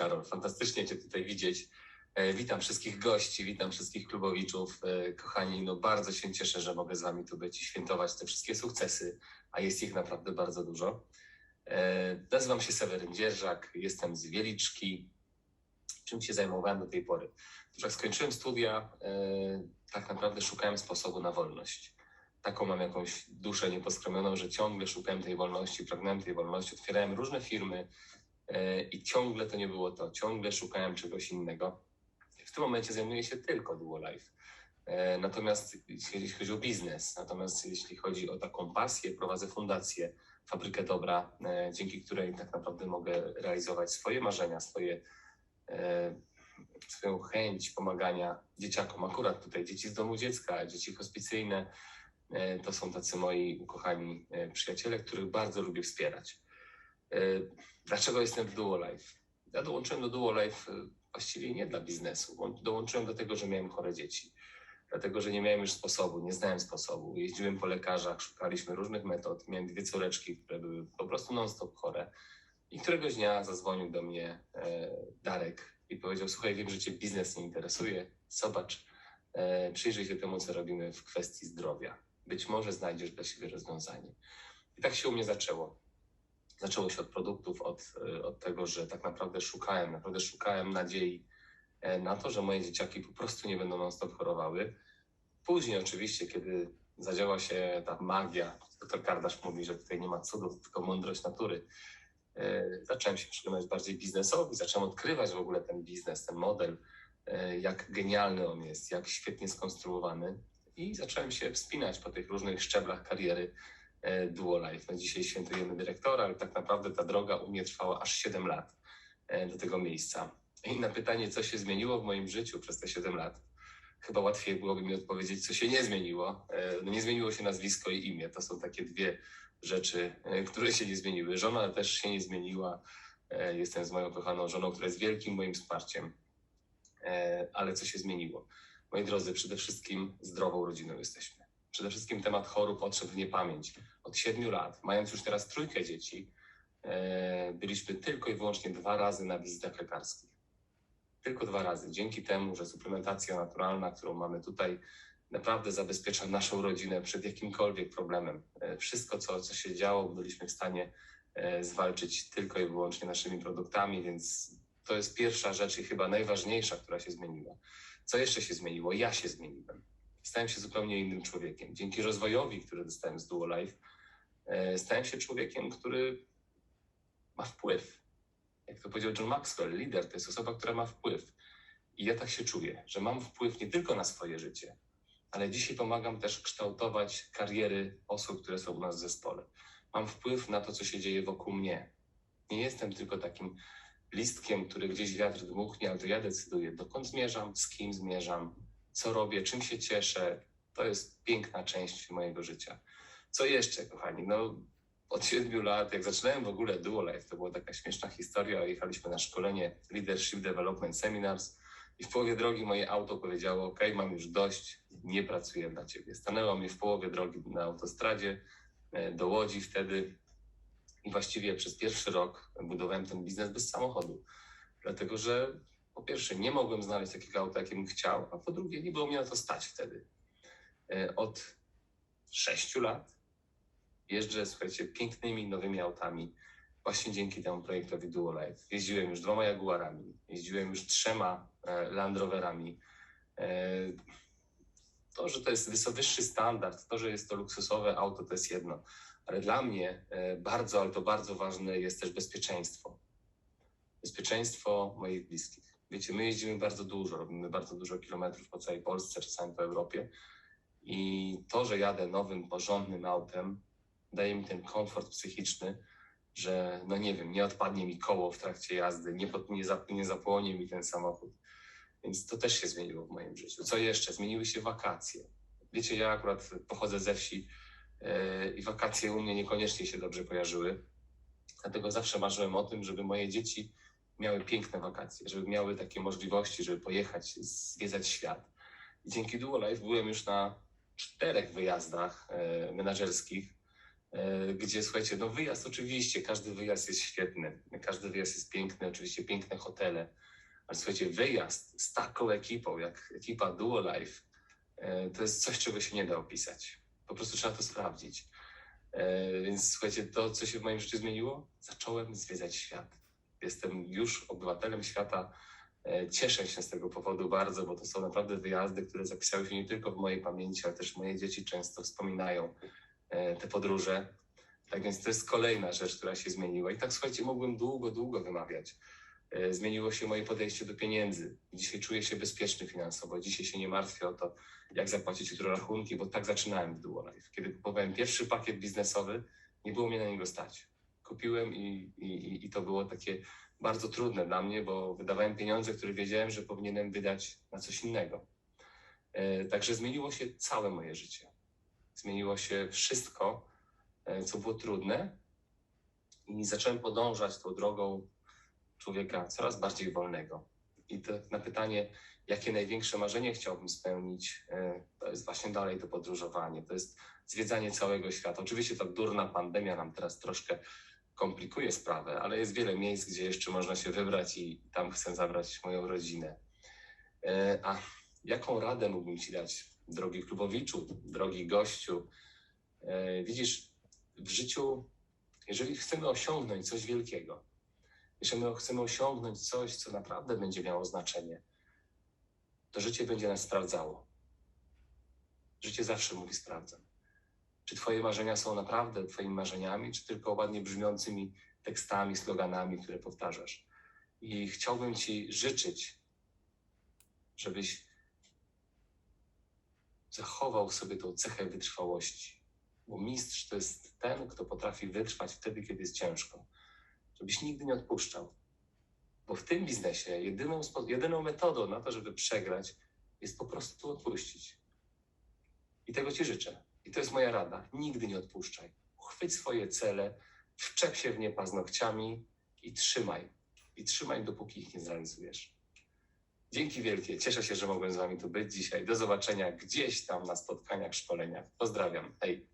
Karol, fantastycznie Cię tutaj widzieć. E, Witam wszystkich gości, witam wszystkich klubowiczów. E, Kochani, no bardzo się cieszę, że mogę z Wami tu być i świętować te wszystkie sukcesy, a jest ich naprawdę bardzo dużo. E, Nazywam się Seweryn Dzierżak, jestem z Wieliczki. Czym się zajmowałem do tej pory? Otóż jak skończyłem studia, tak naprawdę szukałem sposobu na wolność. Taką mam jakąś duszę nieposkromioną, że ciągle szukałem tej wolności, pragnąłem tej wolności, otwierałem różne firmy, i ciągle to nie było to, ciągle szukałem czegoś innego. W tym momencie zajmuję się tylko Duolife. E, Natomiast jeśli chodzi o biznes, natomiast jeśli chodzi o taką pasję, prowadzę fundację, Fabrykę Dobra, e, dzięki której tak naprawdę mogę realizować swoje marzenia, swoje, e, swoją chęć pomagania dzieciakom. Akurat tutaj dzieci z domu dziecka, dzieci hospicyjne, e, to są tacy moi ukochani e, przyjaciele, których bardzo lubię wspierać. E, Dlaczego jestem w Duolife? Ja dołączyłem do Duolife e, właściwie nie dla biznesu. Łą- Dołączyłem do tego, że miałem chore dzieci. Dlatego, że nie miałem już sposobu, nie znałem sposobu. Jeździłem po lekarzach, szukaliśmy różnych metod. Miałem dwie córeczki, które były po prostu non-stop chore. I któregoś dnia zadzwonił do mnie e, Darek i powiedział: Słuchaj, wiem, że Cię biznes nie interesuje. Zobacz, przyjrzyj się temu, co robimy w kwestii zdrowia. Być może znajdziesz dla siebie rozwiązanie. I tak się u mnie zaczęło zaczęło się od produktów, od, e, od tego, że tak naprawdę szukałem, naprawdę szukałem nadziei e, na to, że moje dzieciaki po prostu nie będą non-stop chorowały. Później oczywiście, kiedy zadziała się ta magia, dr Kardasz mówi, że tutaj nie ma cudów, tylko mądrość natury, e, zacząłem się przyglądać bardziej biznesowi, zacząłem odkrywać w ogóle ten biznes, ten model, e, jak genialny on jest, jak świetnie skonstruowany i zacząłem się wspinać po tych różnych szczeblach kariery, Duolife. No dzisiaj świętujemy dyrektora, ale tak naprawdę ta droga u mnie trwała aż 7 lat e, do tego miejsca. I na pytanie, co się zmieniło w moim życiu przez te 7 lat, chyba łatwiej byłoby mi odpowiedzieć, co się nie zmieniło. E, No nie zmieniło się nazwisko i imię. To są takie dwie rzeczy, e, które się nie zmieniły. Żona też się nie zmieniła. E, Jestem z moją kochaną żoną, która jest wielkim moim wsparciem. E, Ale co się zmieniło? Moi drodzy, przede wszystkim zdrową rodziną jesteśmy. Przede wszystkim temat chorób odszedł w niepamięć. Od siedmiu lat, mając już teraz trójkę dzieci, e, byliśmy tylko i wyłącznie dwa razy na wizytach lekarskich. Tylko dwa razy. Dzięki temu, że suplementacja naturalna, którą mamy tutaj, naprawdę zabezpiecza naszą rodzinę przed jakimkolwiek problemem. E, Wszystko, co, co się działo, byliśmy w stanie e, zwalczyć tylko i wyłącznie naszymi produktami, więc to jest pierwsza rzecz i chyba najważniejsza, która się zmieniła. Co jeszcze się zmieniło? Ja się zmieniłem stałem się zupełnie innym człowiekiem. Dzięki rozwojowi, który dostałem z Duolife, e, stałem się człowiekiem, który ma wpływ. Jak to powiedział John Maxwell, lider to jest osoba, która ma wpływ. I ja tak się czuję, że mam wpływ nie tylko na swoje życie, ale dzisiaj pomagam też kształtować kariery osób, które są u nas w zespole. Mam wpływ na to, co się dzieje wokół mnie. Nie jestem tylko takim listkiem, który gdzieś wiatr dmuchnie, ale to ja decyduję, dokąd zmierzam, z kim zmierzam, co robię, czym się cieszę. To jest piękna część mojego życia. Co jeszcze, kochani? No, od siedmiu lat, jak zaczynałem w ogóle Duolife, to była taka śmieszna historia. Jechaliśmy na szkolenie Leadership Development Seminars i w połowie drogi moje auto powiedziało: OK, mam już dość, nie pracuję dla ciebie. Stanęło mnie w połowie drogi na autostradzie e, do Łodzi wtedy i właściwie przez pierwszy rok budowałem ten biznes bez samochodu. Dlatego, że po pierwsze, nie mogłem znaleźć takiego auta, jakim chciał, a po drugie, nie było mnie na to stać wtedy. E, Od sześciu lat jeżdżę, słuchajcie, pięknymi, nowymi autami, właśnie dzięki temu projektowi Duolife. Jeździłem już dwoma Jaguarami, jeździłem już trzema e, Land Roverami. E, To, że to jest wyższy standard, to, że jest to luksusowe auto, to jest jedno. Ale dla mnie bardzo, ale to bardzo ważne jest też bezpieczeństwo. Bezpieczeństwo moich bliskich. Wiecie, my jeździmy bardzo dużo, robimy bardzo dużo kilometrów po całej Polsce, czasami po Europie. I to, że jadę nowym, porządnym autem, daje mi ten komfort psychiczny, że no nie wiem, nie odpadnie mi koło w trakcie jazdy, nie, pod, nie, nie zapłonie mi ten samochód. Więc to też się zmieniło w moim życiu. Co jeszcze? Zmieniły się wakacje. Wiecie, ja akurat pochodzę ze wsi yy, i wakacje u mnie niekoniecznie się dobrze kojarzyły. Dlatego zawsze marzyłem o tym, żeby moje dzieci miały piękne wakacje, żeby miały takie możliwości, żeby pojechać, zwiedzać świat. I dzięki Duolife byłem już na czterech wyjazdach e, e, gdzie słuchajcie, no wyjazd oczywiście, każdy wyjazd jest świetny, każdy wyjazd jest piękny, oczywiście piękne hotele, ale słuchajcie, wyjazd z taką ekipą, jak ekipa Duo Life, e, to jest coś, czego się nie da opisać. Po prostu trzeba to sprawdzić. E, Więc słuchajcie, to, co się w moim życiu zmieniło, zacząłem zwiedzać świat. Jestem już obywatelem świata. E, Cieszę się z tego powodu bardzo, bo to są naprawdę wyjazdy, które zapisały się nie tylko w mojej pamięci, ale też moje dzieci często wspominają e, te podróże. Tak więc to jest kolejna rzecz, która się zmieniła. I tak słuchajcie, mogłem długo, długo wymawiać. E, Zmieniło się moje podejście do pieniędzy. Dzisiaj czuję się bezpieczny finansowo. Dzisiaj się nie martwię o to, jak zapłacić jutro rachunki, bo tak zaczynałem w Duo Life. Kiedy kupowałem pierwszy pakiet biznesowy, nie było mnie na niego stać. Kupiłem i, i, i- to było takie bardzo trudne dla mnie, bo wydawałem pieniądze, które wiedziałem, że powinienem wydać na coś innego. E, Także zmieniło się całe moje życie. Zmieniło się wszystko, e, co było trudne, i zacząłem podążać tą drogą człowieka coraz bardziej wolnego. I to na pytanie, jakie największe marzenie chciałbym spełnić, e, to jest właśnie dalej to podróżowanie, to jest zwiedzanie całego świata. Oczywiście ta durna pandemia nam teraz troszkę komplikuje sprawę, ale jest wiele miejsc, gdzie jeszcze można się wybrać i tam chcę zabrać moją rodzinę. E, A jaką radę mógłbym Ci dać, drogi klubowiczu, drogi gościu? E, Widzisz, w życiu, jeżeli chcemy osiągnąć coś wielkiego, jeżeli my chcemy osiągnąć coś, co naprawdę będzie miało znaczenie, to życie będzie nas sprawdzało. Życie zawsze mówi sprawdzam. Czy Twoje marzenia są naprawdę Twoimi marzeniami, czy tylko ładnie brzmiącymi tekstami, sloganami, które powtarzasz? I chciałbym Ci życzyć, żebyś zachował sobie tą cechę wytrwałości. Bo mistrz to jest ten, kto potrafi wytrwać wtedy, kiedy jest ciężko. Żebyś nigdy nie odpuszczał. Bo w tym biznesie jedyną, jedyną metodą na to, żeby przegrać, jest po prostu odpuścić. I tego Ci życzę. I to jest moja rada. Nigdy nie odpuszczaj. Uchwyć swoje cele, wczep się w nie paznokciami i trzymaj. I trzymaj, dopóki ich nie zrealizujesz. Dzięki wielkie. Cieszę się, że mogłem z Wami tu być dzisiaj. Do zobaczenia gdzieś tam na spotkaniach, szkoleniach. Pozdrawiam. Hej.